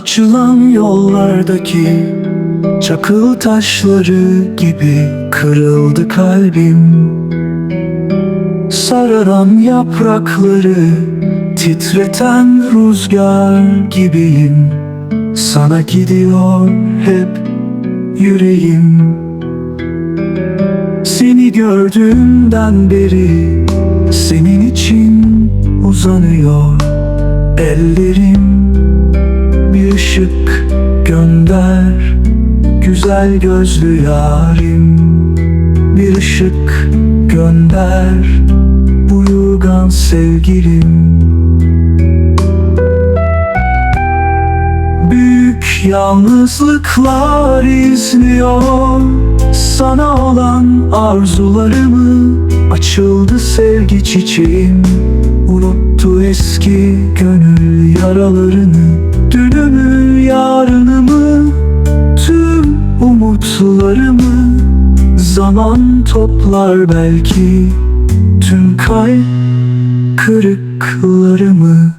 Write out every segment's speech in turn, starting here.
Açılan yollardaki çakıl taşları gibi kırıldı kalbim. Sararan yaprakları titreten rüzgar gibiyim. Sana gidiyor hep yüreğim. Seni gördüğümden beri senin için uzanıyor ellerim bir ışık gönder Güzel gözlü yarim. Bir ışık gönder Uyurgan sevgilim. Büyük yalnızlıklar izliyor Sana olan arzularımı. Açıldı sevgi çiçeğim Unuttu eski gönül yaralarını umutlarımı Zaman toplar belki. Tüm kalp kırıklarımı.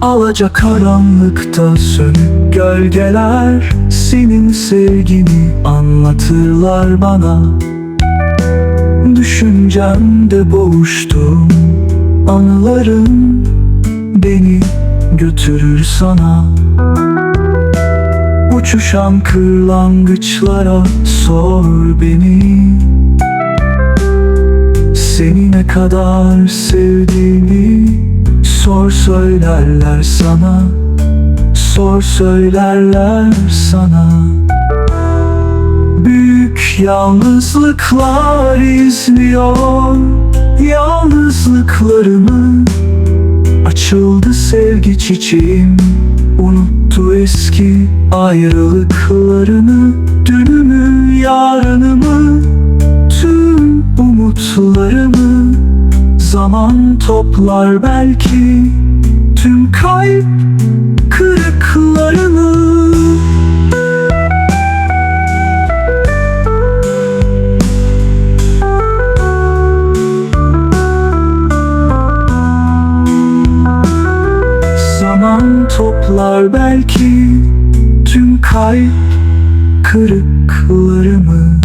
Alaca karanlıkta sönük gölgeler Senin sevgini anlatırlar bana Düşüncemde boğuştum Anılarım beni götürür sana. Uçuşan kırlangıçlara sor beni. Seni ne kadar sevdiğimi Sor söylerler sana. Sor söylerler sana Yalnızlıklar izliyor Yalnızlıklarımı. Açıldı sevgi çiçeğim Unuttu eski ayrılıklarını. Dünümü yarınımı Tüm umutlarımı. Zaman toplar belki Tüm kalp kırıklarını Toplar belki Tüm kalp kırıklarımı